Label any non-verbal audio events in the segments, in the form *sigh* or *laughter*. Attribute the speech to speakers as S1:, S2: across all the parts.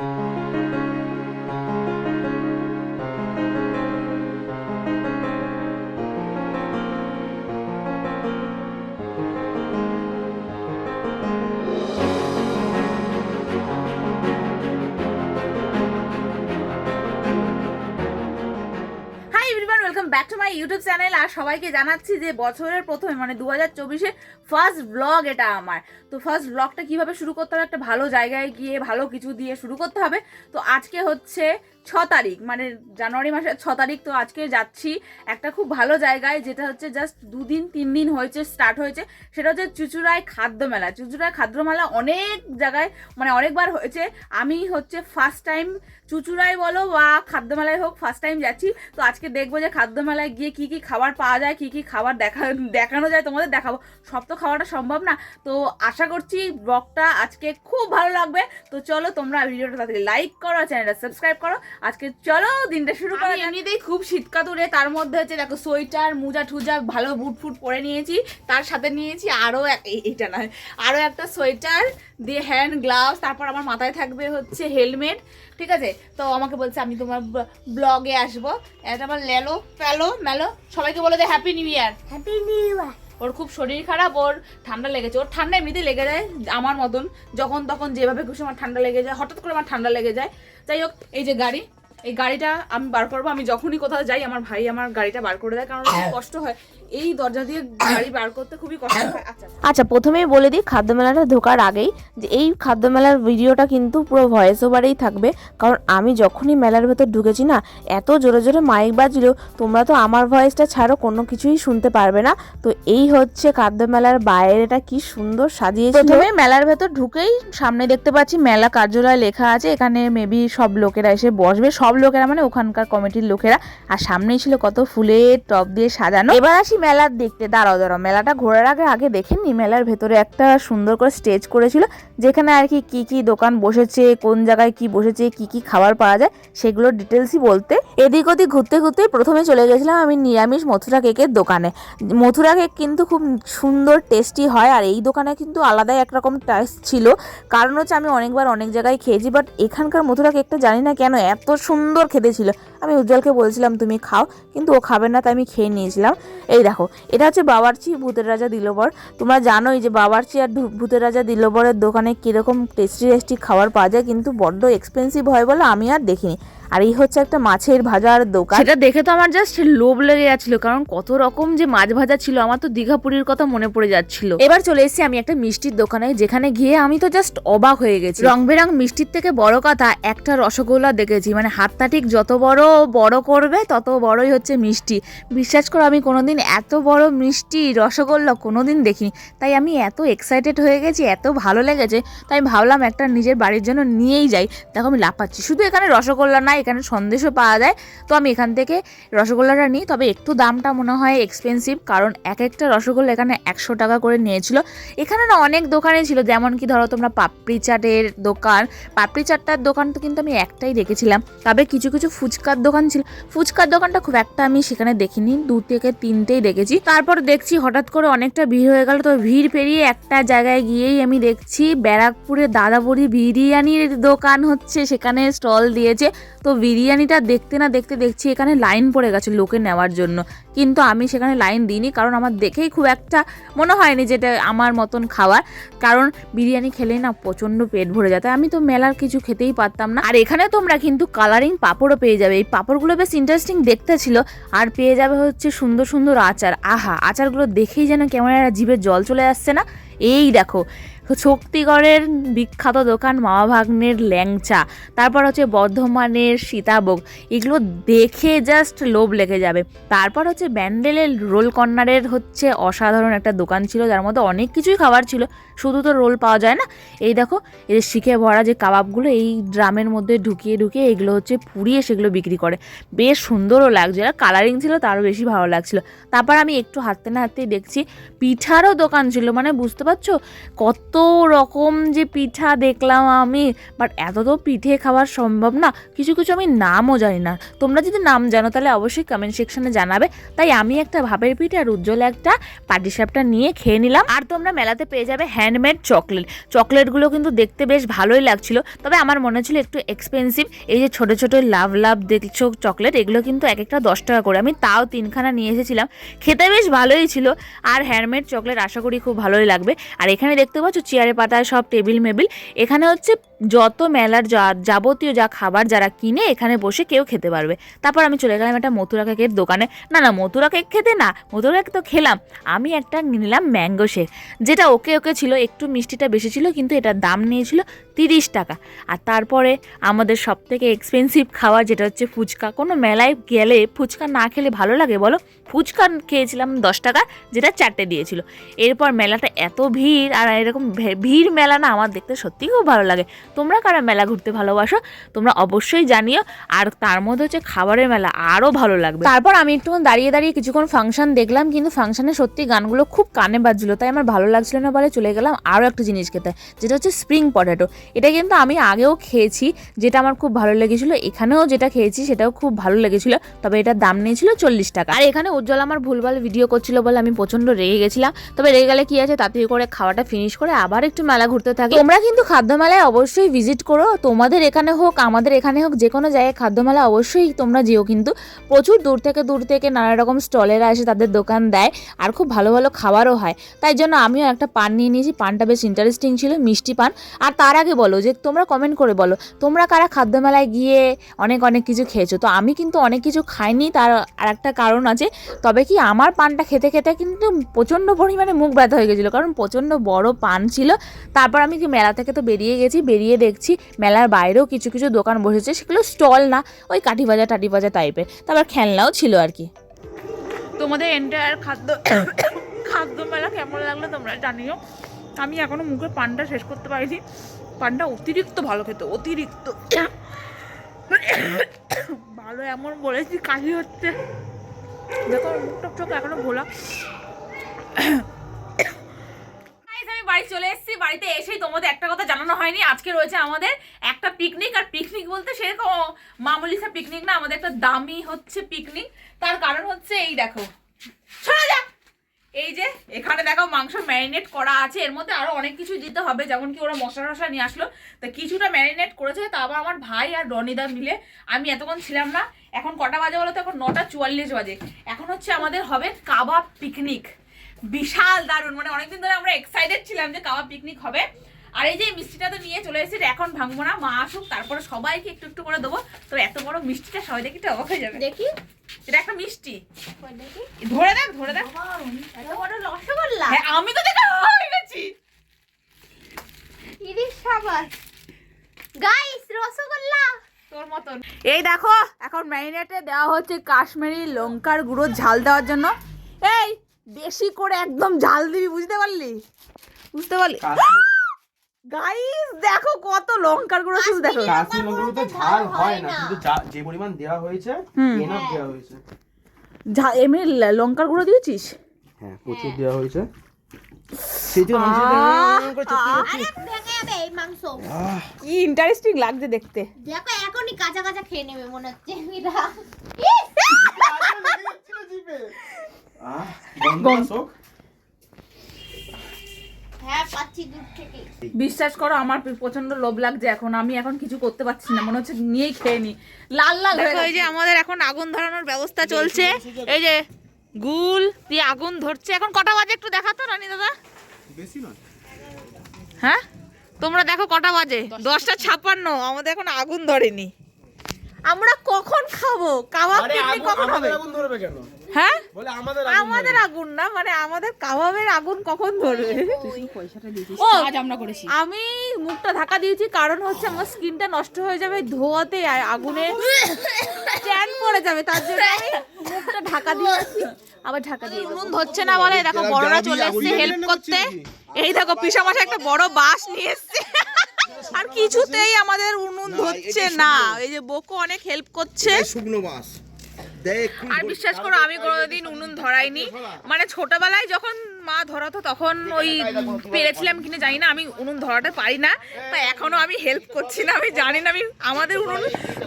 S1: Thank you. YouTube channel আর সবাইকে জানাচ্ছি যে বছরের প্রথমে মানে দু হাজার চব্বিশে ফার্স্ট ব্লগ এটা আমার। তো ফার্স্ট ব্লগটা কীভাবে শুরু করতে হবে, একটা ভালো জায়গায় গিয়ে ভালো কিছু দিয়ে শুরু করতে হবে। তো আজকে হচ্ছে ছ তারিখ মানে জানুয়ারি মাসের ছ তারিখ, তো আজকে যাচ্ছি একটা খুব ভালো জায়গায়, যেটা হচ্ছে জাস্ট দুদিন তিন দিন হয়েছে স্টার্ট হয়েছে। সেটা হচ্ছে চুচুড়ায় খাদ্য মেলা। চুচুড়ায় খাদ্য মেলা অনেক জায়গায় মানে অনেকবার হয়েছে। আমি হচ্ছে ফার্স্ট টাইম চুচুড়ায় বলো বা খাদ্য মেলায় হোক ফার্স্ট টাইম যাচ্ছি। তো আজকে দেখব যে খাদ্য মেলায় গিয়ে কি কি খাবার পাওয়া যায় কি কি খাবার দেখা দেখানো যায় তোমাদের দেখাবো। সব তো খাওয়াটা সম্ভব না। তো আশা করছি ব্লগটা আজকে খুব ভালো লাগবে। তো চলো তোমরা ভিডিওটা তাড়াতাড়ি লাইক করো চ্যানেলটা সাবস্ক্রাইব করো। আজকে চলো দিনটা শুরু করো এমনিতেই খুব শীতকাতুরে তার মধ্যে হচ্ছে দেখো সোয়েটার মোজা ঠুজা ভালো বুট ফুট পরে নিয়েছি। তার সাথে নিয়েছি আরও এইটা নয় আরও একটা সোয়েটার দিয়ে হ্যান্ড গ্লাভস তারপর আমার মাথায় থাকবে হচ্ছে হেলমেট ঠিক আছে? তো আমাকে বলছে আমি তোমার ব্লগে আসব। এটা আমার লেলো ফেলো মেলো। সবাইকে বলে দে happy new year
S2: happy new year
S1: ওর খুব শরীর খারাপ ওর ঠান্ডা লেগেছে। ওর ঠান্ডা এমনিতেই লেগে যায় আমার মতন। যখন তখন যেভাবে খুশি আমার ঠান্ডা লেগে যায় হঠাৎ করে আমার ঠান্ডা লেগে যায়। যাই হোক এই যে গাড়ি এই গাড়িটা আমি বার করব। আমি যখনই কোথাও যাই আমার ভাই আমার গাড়িটা বার করে দেয় কারণ কষ্ট হয়। এই দরজা দিয়ে গাড়ি বার করতে খুবই কষ্ট হয়। আচ্ছা
S3: আচ্ছা। প্রথমেই বলে দিই খাদ্য মেলাটা ঢোকার আগেই যে এই খাদ্য মেলার ভিডিওটা কিন্তু পুরো ভয়েস ওভারেই থাকবে। কারণ আমি যখনই মেলার ভেতর ঢুকেছি না এত জোরে জোরে মাইক বাজছিল তোমরা তো আমার ভয়েসটা ছাড়ো কোনো কিছুই শুনতে পারবে না। তো এই হচ্ছে খাদ্য মেলার বাইরেটা কি সুন্দর সাজিয়েছে প্রথমে মেলার ভেতর ঢুকেই সামনে দেখতে পাচ্ছি মেলা কার্যালয় লেখা আছে এখানে মেবি সব লোকেরা এসে বসবে। সব লোকেরা মানে ওখানকার কমিটির লোকেরা। আর সামনেই ছিল কত ফুলের টপ দিয়ে সাজানো। এবার আসি মেলার দেখতে। দাঁড়াও দাঁড়াও, মেলাটা ঘোরার আগে আগে দেখেননি মেলার ভেতরে একটা সুন্দর করে স্টেজ করেছিল, যেখানে আর কি কি কি দোকান বসেছে, কোন জায়গায় কি বসেছে, কি কি খাবার পাওয়া যায় সেগুলোর ডিটেলসই বলতে। এদিক ওদিক ঘুরতে ঘুরতে প্রথমে চলে গেছিলাম আমি নিরামিষ মথুরা কেকের দোকানে। মথুরা কেক কিন্তু খুব সুন্দর টেস্টি হয়, আর এই দোকানে কিন্তু আলাদাই একরকম টেস্ট ছিল। কারণ হচ্ছে আমি অনেকবার অনেক জায়গায় খেয়েছি বাট এখানকার মথুরা কেকটা জানি না কেন এত সুন্দর খেতে ছিল। আমি উজ্জ্বলকে বলছিলাম, তুমি খাও। কিন্তু ও খাবে না, তাই আমি খেয়ে নিয়েছিলাম। এই দেখো, এটা হচ্ছে বাবারচি ভূতের রাজা দিলবর। তোমরা জানোই যে বাবারচি আর ভূতের রাজা দিলবরের দোকানে কীরকম টেস্টি টেস্টি খাবার পাওয়া যায়, কিন্তু বড্ড এক্সপেন্সিভ হয় বলে আমি আর দেখিনি। আর এই হচ্ছে একটা মাছের ভাজার দোকান।
S1: সেটা দেখে তো আমার জাস্ট লোভ লেগে যাচ্ছিল কারণ কত রকম যে মাছ ভাজা ছিল আমার তো দীঘাপুরীর কথা মনে পড়ে যাচ্ছিল। এবার চলে এসেছি আমি একটা মিষ্টির দোকানে যেখানে গিয়ে আমি তো জাস্ট অবাক হয়ে গেছি। রং বেরং মিষ্টির থেকে বড় কথা একটা রসগোল্লা দেখেছি মানে হাতটা ঠিক যত বড় বড় করবে তত বড়ই হচ্ছে মিষ্টি। বিশ্বাস করো আমি কোনোদিন এত বড় মিষ্টি রসগোল্লা কোনোদিন দেখিনি। তাই আমি এত এক্সাইটেড হয়ে গেছি এত ভালো লেগেছে তাই আমি ভাবলাম একটা নিজের বাড়ির জন্য নিয়েই যাই। দেখো আমি লাফাচ্ছি। শুধু এখানে রসগোল্লা না এখানে সন্দেশও পাওয়া যায়। তো আমি এখান থেকে রসগোল্লাটা নিই। তবে একটু দামটা মনে হয় এক্সপেন্সিভ কারণ এক একটা রসগোল্লা এখানে একশো টাকা করে নিয়েছিল। এখানে না অনেক দোকানে ছিল, যেমন কি ধরো তোমরা পাপড়ি চাটের দোকান। পাপড়ি চাটটার দোকান তো কিন্তু আমি একটাই দেখেছিলাম। তবে কিছু কিছু ফুচকার দোকান ছিল। ফুচকার দোকানটা খুব একটা আমি সেখানে দেখিনি, দু থেকে তিনটেই দেখেছি। তারপর দেখছি হঠাৎ করে অনেকটা ভিড় হয়ে গেল। তো ভিড় পেরিয়ে একটা জায়গায় গিয়েই আমি দেখছি ব্যারাকপুরে দাদাবড়ি বিরিয়ানির দোকান হচ্ছে, সেখানে স্টল দিয়েছে। তো বিরিয়ানিটা দেখতে না দেখতে দেখছি এখানে লাইন পড়ে গেছে লোকে নেওয়ার জন্য। কিন্তু আমি সেখানে লাইন দিইনি কারণ আমার দেখেই খুব একটা মনে হয়নি যেটা আমার মতন খাওয়ার। কারণ বিরিয়ানি খেলেই না প্রচণ্ড পেট ভরে যায়। তাই আমি তো মেলার কিছু খেতেই পারতাম না। আর এখানে তোমরা কিন্তু কালারিং পাঁপড়ও পেয়ে যাবে। এই পাঁপড়গুলো বেশ ইন্টারেস্টিং দেখতে ছিল। আর পেয়ে যাবে হচ্ছে সুন্দর সুন্দর আচার। আহা, আচারগুলো দেখেই যেন কেমন একটা জিভে জল চলে আসছে না। এই দেখো শক্তিগড়ের বিখ্যাত দোকান মামা ভাগ্নের ল্যাংচা, তারপর হচ্ছে বর্ধমানের সীতাভোগ, এগুলো দেখে জাস্ট লোভ লেগে যাবে। তারপর হচ্ছে ব্যান্ডেলের রোল কর্নারের হচ্ছে অসাধারণ একটা দোকান ছিল, যার মধ্যে অনেক কিছুই খাবার ছিল। শুধু তো রোল পাওয়া যায় না। এই দেখো যে শিখে ভরা যে কাবাবগুলো, এই ড্রামের মধ্যে ঢুকিয়ে ঢুকিয়ে এগুলো হচ্ছে পুড়িয়ে সেগুলো বিক্রি করে। বেশ সুন্দরও লাগছে আর কালারিং ছিল, তারও বেশি ভালো লাগছিল। তারপর আমি একটু হাঁটতে না হাঁটতেই দেখছি, পিঠারও দোকান ছিল মানে বুঝতে পারছ? কত রকম যে পিঠা দেখলাম আমি বাট এত তো পিঠে খাওয়া সম্ভব না। কিছু কিছু আমি নামও জানি না। তোমরা যদি নাম জানো, তাহলে অবশ্যই কমেন্ট সেকশনে জানাবে। তাই আমি একটা ভাপের পিঠে আর উজ্জ্বল একটা পাটিসাপটা নিয়ে খেয়ে নিলাম। আর তোমরা মেলাতে পেয়ে যাবে হ্যান্ড হ্যান্ডমেড চকলেট চকলেটগুলো কিন্তু দেখতে বেশ ভালোই লাগছিল, তবে আমার মনে ছিল একটু এক্সপেন্সিভ এই যে ছোট ছোট লাভ লাভ দেখছ চকলেট এগুলো কিন্তু এক একটা দশ টাকা করে। আমি তাও তিনখানা নিয়ে এসেছিলাম, খেতে বেশ ভালোই ছিল। আর হ্যান্ডমেড চকলেট আশা করি খুব ভালোই লাগবে। আর এখানে দেখতে পাচ্ছ চেয়ারে পাতায় সব টেবিল মেবিল। এখানে হচ্ছে যত মেলার যাবতীয় যা খাবার যারা কিনে এখানে বসে কেউ খেতে পারবে। তারপর আমি চলে গেলাম একটা মথুরা কেকের দোকানে। না না, মথুরা কেক খেতে না, মথুরা কেক তো খেলাম। আমি একটা নিলাম ম্যাঙ্গো শেক যেটা ওকে ওকে ছিল একটু মিষ্টিটা বেশি ছিল কিন্তু এটার দাম নিয়েছিল তিরিশ টাকা। আর তারপরে আমাদের সব থেকে এক্সপেন্সিভ খাবার যেটা হচ্ছে ফুচকা। কোনো মেলায় গেলে ফুচকা না খেলে ভালো লাগে বলো? ফুচকা খেয়েছিলাম দশ টাকা, যেটা চারটে দিয়েছিল। এরপর মেলাটা এত ভিড়, আর এরকম ভিড় মেলা না আমার দেখতে সত্যিই খুব ভালো লাগে। তোমরা কারা মেলা ঘুরতে ভালোবাসো? তোমরা অবশ্যই জানিও। আর তার মধ্যে হচ্ছে খাবারের মেলা আরও ভালো লাগবে। তারপর আমি একটু দাঁড়িয়ে দাঁড়িয়ে কিছুক্ষণ ফাংশন দেখলাম, কিন্তু ফাংশনে সত্যি গানগুলো খুব কানে বাজছিল, তাই আমার ভালো লাগছিল না বলে চলে গেলাম আরও একটা জিনিস খেতে, যেটা হচ্ছে স্প্রিং পটেটো এটা কিন্তু আমি আগেও খেয়েছি, যেটা আমার খুব ভালো লেগেছিল। এখানেও যেটা খেয়েছি, সেটাও খুব ভালো লেগেছিল। তবে এটার দাম নিয়েছিল চল্লিশ টাকা। আর এখানে উজ্জ্বল আমার ভুলভাল ভিডিও করছিল বলে আমি প্রচণ্ড রেগে গেছিলাম। তবে রেগে গেলে কি আছে, তাড়াতাড়ি করে খাওয়াটা ফিনিশ করে আবার একটু মেলা ঘুরতে থাকি। তোমরা কিন্তু খাদ্য মেলায় অবশ্যই ভিজিট করো। তোমাদের এখানে হোক, আমাদের এখানে হোক, যে কোনো জায়গায় খাদ্য মেলা অবশ্যই তোমরা যেও কিন্তু। প্রচুর দূর থেকে দূর থেকে নানা রকম স্টলেরা এসে তাদের দোকান দেয় আর খুব ভালো ভালো খাবারও হয়। তাই জন্য আমিও একটা পান নিয়ে নিয়েছি। পানটা বেশ ইন্টারেস্টিং ছিল, মিষ্টি পান। আর তার আগে বলো, যে তোমরা কমেন্ট করে বলো, তোমরা কারা খাদ্যমেলায় গিয়ে অনেক অনেক কিছু খেয়েছো? তো আমি কিন্তু অনেক কিছু খাইনি, তার আর একটা কারণ আছে, তবে কি আমার পানটা খেতে খেতে কিন্তু প্রচণ্ড পরিমাণে মুখ ব্যথা হয়ে গেছিল, কারণ প্রচণ্ড বড় পান ছিল। তারপর আমি কি মেলা থেকে তো বেরিয়ে গেছি, বেরিয়ে দেখছি মেলার বাইরেও কিছু কিছু দোকান বসেছে, সেগুলো স্টল না, ওই কাঠি ভাজা টাটি ভাজা টাইপের, তারপর খেলনাও ছিল আর কি। তোমাদের এন্টায়ার খাদ্য *coughs* খাদ্য মেলা কেমন লাগল তোমরা জানিও। আমি এখনও মুখে পানটা শেষ করতে পারিনি। পানটা অতিরিক্ত ভালো খেতে অতিরিক্ত। ভালো এমন বলেছি কাশি হচ্ছে। দেখো আমার মুখ টক টক এখনও ভোলা আমি বাড়ি চলে এসেছি বাড়িতে এসেই তোমাদের একটা কথা জানানো হয়নি। আজকে রয়েছে আমাদের একটা পিকনিক আর পিকনিক বলতে সেরকম মামুলি পিকনিক না আমাদের একটা দামি হচ্ছে পিকনিক তার কারণ হচ্ছে এই দেখো। শোনা যা! এই যে, এখানে দেখো মাংস ম্যারিনেট করা আছে। এর মধ্যে আরও অনেক কিছু দিতে হবে, যেমন কি ওরা মশলা টশলা নিয়ে আসলো। তা কিছুটা ম্যারিনেট করেছে, তা আবার আমার ভাই আর রনিদা মিলে। আমি এতক্ষণ ছিলাম না। এখন কটা বাজে বলো তো? এখন নটা চুয়াল্লিশ বাজে। এখন হচ্ছে আমাদের হবে কাবাব পিকনিক বিশাল দারুণ। মানে অনেকদিন ধরে আমরা এক্সাইটেড ছিলাম যে কাবাব পিকনিক হবে। আর এই যে মিষ্টিটা তো নিয়ে চলে এসেছি এখন ভাঙবো না। মা আসুক তারপরে সবাইকে একটু একটু করে দেবো। তো এত বড় মিষ্টিটা সবাই দেখি তো অবাক হয়ে যাবে।
S2: দেখি।
S1: এটা একটা মিষ্টি। ধরে দেখ ধরে দেখ।
S2: এত বড় রসগোল্লা?
S1: হ্যাঁ আমি তো দেখা হয়ে গেছি।
S2: গাইস রসগোল্লা।
S1: তোর মতন। এই দেখো এখন ম্যারিনেটে দেওয়া হচ্ছে কাশ্মীরি লঙ্কার গুঁড়ো ঝাল দেওয়ার জন্য। এই বেশি করে একদম ঝাল দিবি বুঝতে পারলি? বুঝতে পারলি? গাইস দেখো কত লঙ্কার গুঁড়ো শুধু দেখো।
S4: কাশ্মীর লঙ্কাগুলোতে ঝাল হয় না কিন্তু যে পরিমাণ দেওয়া হয়েছে এনাফ দেওয়া হয়েছে।
S1: ঝাল এমনি লঙ্কার গুঁড়ো দিয়েছিস?
S4: হ্যাঁ প্রচুর দেওয়া হয়েছে। সেই জন্য
S1: কি ইন্টারেস্টিং লাগছে দেখতে।
S2: দেখো এখনই কাঁচা কাঁচা খেয়ে নেবে মনে হচ্ছে এরা।
S4: গন্ধ
S1: বিশ্বাস করো আমার প্রচণ্ড লোভ লাগছে এখন। আমি এখন কিছু করতে পারছি না মনে হচ্ছে নিয়েই খেয়ে নি লাল লাল দেখো এই যে আমাদের এখন আগুন ধরানোর ব্যবস্থা চলছে। এই যে গুল দিয়ে আগুন ধরছে। এখন কটা বাজে একটু দেখাতো রানী দাদা?
S4: বেশি নয়।
S1: হ্যাঁ? তোমরা দেখো কটা বাজে। দশটা ছাপ্পান্ন। আমাদের এখন আগুন ধরেনি। আমরা কখন খাব? কাবাব
S4: আরে
S1: পিকনিক কখন হবে?
S4: আগুন ধরবে কেন?
S1: হ্যাঁ?
S4: বলে আমাদের আগুন
S1: আমাদের আগুন না মানে আমাদের কাবাবের আগুন কখন ধরবে? ও আমরা করেছি। আমি মুখটা ঢাকা দিয়েছি কারণ হচ্ছে আমার স্কিনটা নষ্ট হয়ে যাবে ধোয়াতে আর আগুনে ট্যান পড়ে যাবে তার জন্য আমি মুখটা ঢাকা দিয়েছি। আবার ঢাকা দিয়ে উনুন ধরছে না বলে দেখো বড়রা চলে এসেছে হেল্প করতে।
S4: করছে
S1: এই দেখো পিসামশাই একটা বড় বাঁশ নিয়ে এসেছে। আর কিছুতেই আমাদের উনুন ধরছে না। এই যে বকো অনেক হেল্প করছে।
S4: শুকনো বাস।
S1: আর বিশ্বাস করো আমি কোনোদিন উনুন ধরাইনি। মানে ছোটবেলায় যখন মা ধরাতো তখন ওই পেরেছিলাম কিনা জানি না আমি উনুন ধরাতে পারি না। তাই এখনও আমি হেল্প করছি না আমি জানি না আমি আমাদের উনুন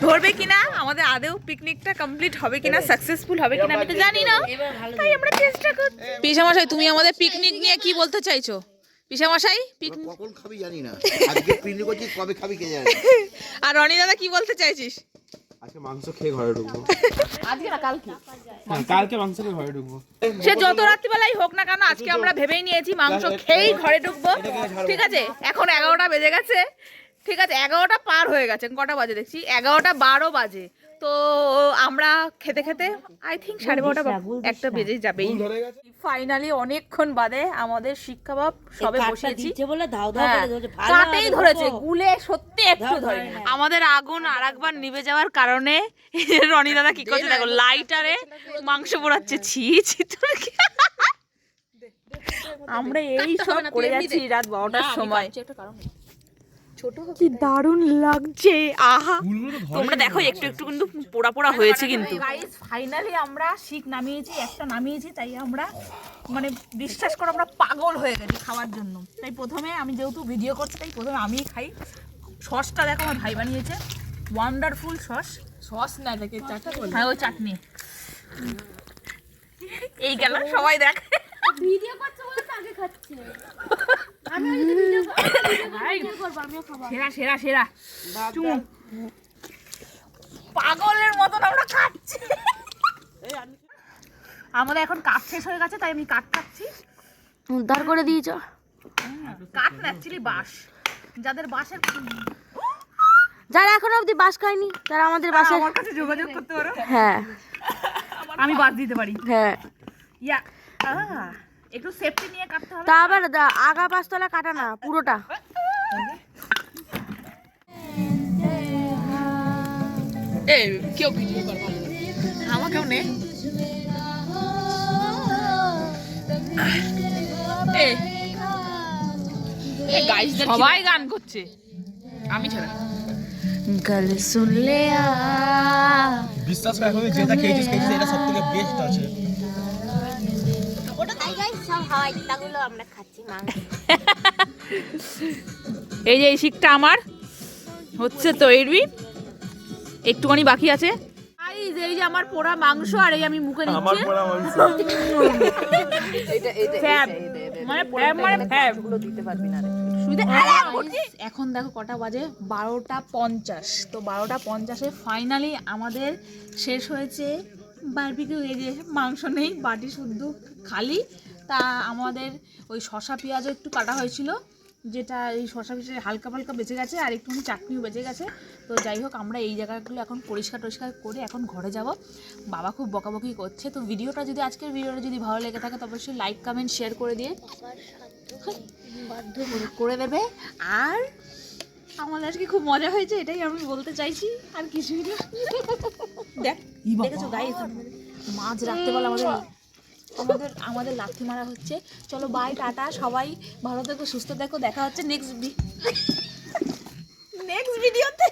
S1: ধরবে কিনা আমাদের আদেও পিকনিকটা কমপ্লিট হবে কিনা সাকসেসফুল হবে কিনা আমি তো জানি না। তাই আমরা চেষ্টা করছি। পিসামশাই তুমি আমাদের পিকনিক নিয়ে কি বলতে চাইছো? পিসামশাই
S5: কখন খাবি জানি না। আজকে পিকনিক করছিস কবে খাবি কে জানে? *laughs*
S1: আর রনি দাদা কি বলতে চাইছিস?
S4: আজকে মাংস খেয়ে ঘরে ঢুকবো। *laughs*
S1: আজকে না কালকে?
S4: হ্যাঁ, কালকে মাংস খেয়ে ঘরে ঢুকবো।
S1: সে যত রাত্রিবেলাই হোক না কেন আজকে আমরা ভেবেই নিয়েছি মাংস খেয়েই ঘরে ঢুকবো। ঠিক আছে এখন এগারোটা বেজে গেছে। ঠিক আছে এগারোটা পার হয়ে গেছে কটা বাজে দেখছি? এগারোটা বারো বাজে। তো আমরা খেতে খেতে আই থিঙ্ক সাড়ে বারোটা একটা বেজেই যাবেই ফাইনালি অনেকক্ষণ বাদে আমাদের শিক্ষা বাপ সবে বসেছি হ্যাঁ, কাটেই ধরেছে গুলে সত্যি একটু ধরে আমাদের আগুন আর একবার নিভে যাওয়ার কারণে রনি দাদা কি করছে দেখো লাইটারে মাংস পোড়াচ্ছে ছি ছি তোর কি- আমরা এই সব করে যাচ্ছি রাত বারোটার সময় কি দারুণ লাগছে আহা। তোমরা দেখো একটু একটু কিন্তু পোড়া পোড়া হয়েছে কিন্তু। ফাইনালি আমরা শিখ নামিয়েছি একটা নামিয়েছি তাই আমরা মানে বিশ্বাস করো আমরা পাগল হয়ে গেছি খাওয়ার জন্য। তাই প্রথমে আমি যেহেতু ভিডিও করছি তাই প্রথমে আমিই খাই। সসটা দেখো আমার ভাই বানিয়েছে। Wonderful sauce. সস না দেখে চাটনি হ্যাঁ ওই চাটনি। এই গেল সবাই দেখ। *laughs*
S2: ভিডিও করছে বলে তো আগে খাচ্ছে। আমি যদি ভিডিও ভিডিও করব আমিও খাব
S1: সেরা সেরা সেরা। চুমু। পাগলের মতন আমরা খাচ্ছি। আমাদের এখন কাঠ শেষ হয়ে গেছে তাই আমি কাঠ খাচ্ছি
S6: উদ্ধার করে দিয়েছ।
S1: কাঠ না অ্যাকচুয়ালি বাঁশ। যাদের বাঁশের
S6: যারা এখনও অবধি বাস খায়নি তারা আমাদের বাসে
S1: আমার কাছে যোগাযোগ করতে পারো।
S6: হ্যাঁ।
S1: আমি বাদ দিতে পারি।
S6: হ্যাঁ।
S1: ইয়া একটু সেফটি নিয়ে কাটতে হবে।
S6: তা আবার আগা পাঁচতলা কাটা না পুরোটা।
S1: এ কেউ ভিডিও কর ভালো আমাকেও নে। সবাই গান করছে। আমি ছাড়া।
S6: গল শুন লে
S4: বিশ্বাস করে যেটা খেয়েছিস খেয়েছিস এটা সব থেকে বেস্ট আছে।
S2: আমরা খাচ্ছি মাংস। *laughs*
S1: এই যে এই শিকটা আমার হচ্ছে তৈরি একটুখানি বাকি আছে। এই যে আমার পোড়া মাংস আর এই আমি মুখে নিচ্ছি। এখন দেখো কটা বাজে বারোটা পঞ্চাশ। তো বারোটা পঞ্চাশে ফাইনালি আমাদের শেষ হয়েছে। বারবিকিউ এই যে মাংস নেই বাটি শুদ্ধ খালি। তা আমাদের ওই শশা পেঁয়াজও একটু কাটা হয়েছিল যেটা এই শশা পিসে হালকা ফালকা বেঁচে গেছে আর একটুখানি চাটনিও বেঁচে গেছে। তো যাই হোক আমরা এই জায়গাগুলো এখন পরিষ্কার টরিষ্কার করে এখন ঘরে যাব। বাবা খুব বকাবকি করছে তো ভিডিওটা যদি আজকের ভিডিওটা যদি ভালো লেগে থাকে তো অবশ্যই লাইক কমেন্ট শেয়ার করে দিয়ে বাধ্য করে দেবে। আর আমাদের আজকে খুব মজা হয়েছে এটাই আমি বলতে চাইছি আর কিছুই না। দেখ দেখেছ মাছ রাখতে বলে আমাদের আমাদের আমাদের লাথি মারা হচ্ছে। চলো বাই টাটা, সবাই ভালো থেকো, সুস্থ দেখো দেখা হচ্ছে নেক্সট নেক্সট ভিডিওতে